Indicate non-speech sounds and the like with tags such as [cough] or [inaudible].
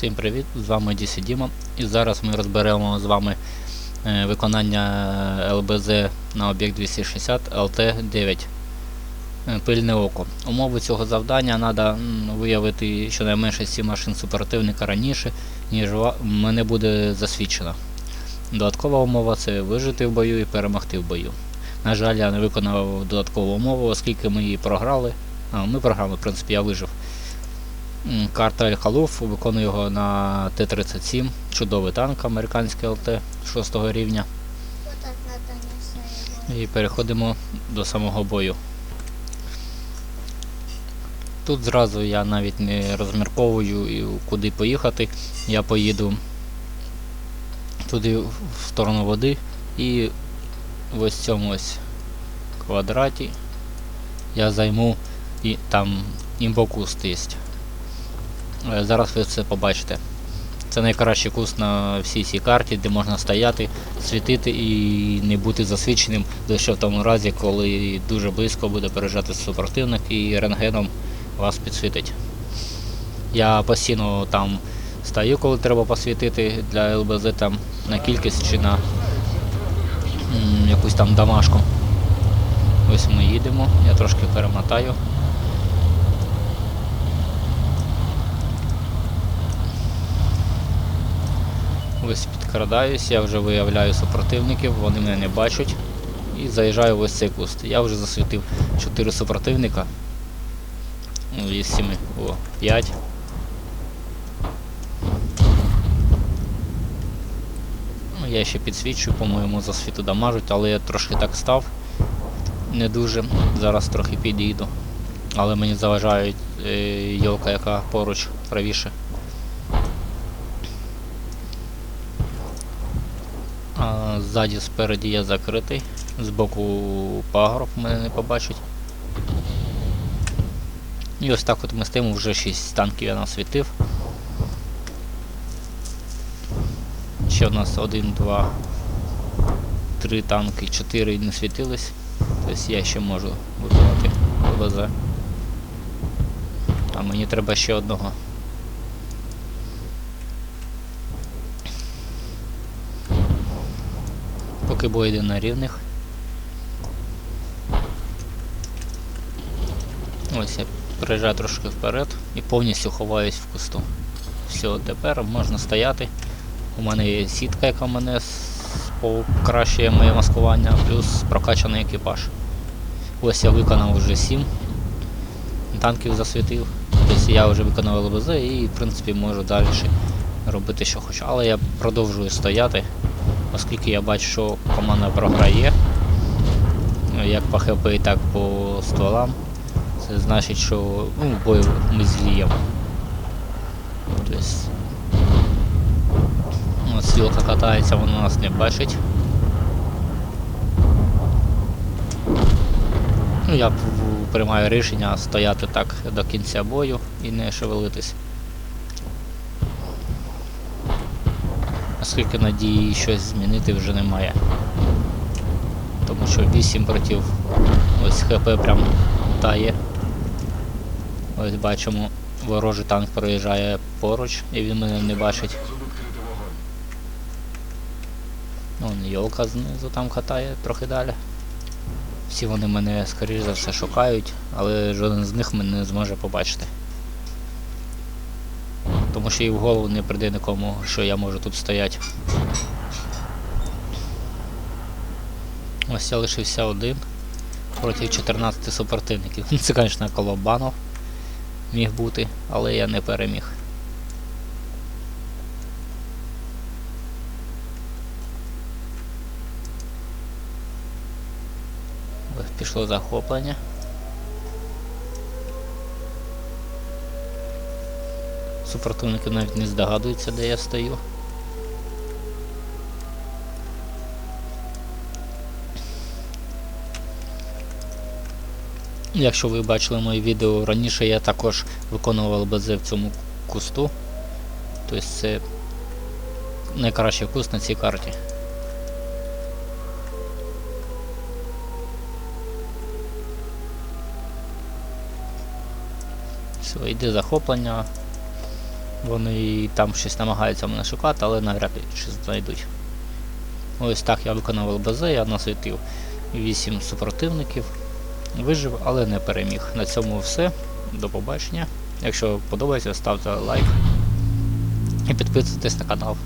Всім привіт! З вами DC Діма. І зараз ми розберемо з вами е, виконання ЛБЗ на об'єкт 260 LT9. Е, Пильне око. Умови цього завдання треба виявити щонайменше 7 машин супротивника раніше, ніж мене буде засвідчено. Додаткова умова це вижити в бою і перемогти в бою. На жаль, я не виконав додаткову умову, оскільки ми її програли. А, ми програли, в принципі, я вижив. Карта Аль-Халуф, виконую його на Т-37, чудовий танк американський ЛТ 6 рівня. І переходимо до самого бою. Тут зразу я навіть не розмірковую куди поїхати. Я поїду туди в сторону води і в ось цьому ось квадраті я займу і там імбокуст є. Е, Зараз ви це побачите. Це найкращий куст на всій цій карті, де можна стояти, світити і не бути засвідченим лише в тому разі, коли дуже близько буде переїжджати супротивник і рентгеном вас підсвітить. Я постійно там стою, коли треба посвітити для ЛБЗ там на кількість чи на якусь там домашку. Ось ми їдемо, я трошки перемотаю. Ось підкрадаюсь, я вже виявляю супротивників, вони мене не бачать. І заїжджаю в ось цей куст. Я вже засвітив 4 супротивника. Ну, із 7. О, 5. Ну, я ще підсвічую, по-моєму, засвіту дамажуть, але я трошки так став. Не дуже. Зараз трохи підійду. Але мені заважають е, йолка, яка поруч правіше. А ззаді спереді я закритий. Збоку пагорб мене не побачить. І ось так от ми стоїмо, вже 6 танків я насвітив. Ще у нас 1, 2, 3 танки, 4 не світились. Тобто я ще можу виконати ВЗ. А мені треба ще одного. Поки бой йде на рівних. Ось я приїжджаю трошки вперед і повністю ховаюсь в кусту. Все, тепер можна стояти. У мене є сітка, яка мене покращує моє маскування, плюс прокачаний екіпаж. Ось я виконав вже 7 танків засвітив. Тобто я вже виконав ЛБЗ і в принципі можу далі робити що хочу. Але я продовжую стояти, оскільки я бачу, що команда програє. Ну, Як по ХП, так по стволам. Це значить, що ну, в бою ми зліємо. Тобто, от стрілка катається, вона нас не бачить. Ну, я приймаю рішення стояти так до кінця бою і не шевелитись. Оскільки надії щось змінити вже немає. Тому що 8 проти ось ХП прям тає. Ось бачимо, ворожий танк проїжджає поруч і він мене не бачить. Вон йолка знизу там катає трохи далі. Всі вони мене, скоріш за все, шукають, але жоден з них мене не зможе побачити. Тому що і в голову не прийде нікому, що я можу тут стояти. Ось я лишився один проти 14 супротивників. [laughs] Це, звісно, колобанов міг бути, але я не переміг. Пішло захоплення. Супротивники навіть не здогадуються, де я стою. Якщо ви бачили моє відео раніше, я також виконував ЛБЗ в цьому кусту. Тобто це найкращий куст на цій карті. Все, йде захоплення. Вони там щось намагаються мене шукати, але навряд чи знайдуть. Ось так я виконав ЛБЗ, я насвітив 8 супротивників. Вижив, але не переміг. На цьому все. До побачення. Якщо подобається, ставте лайк і підписуйтесь на канал.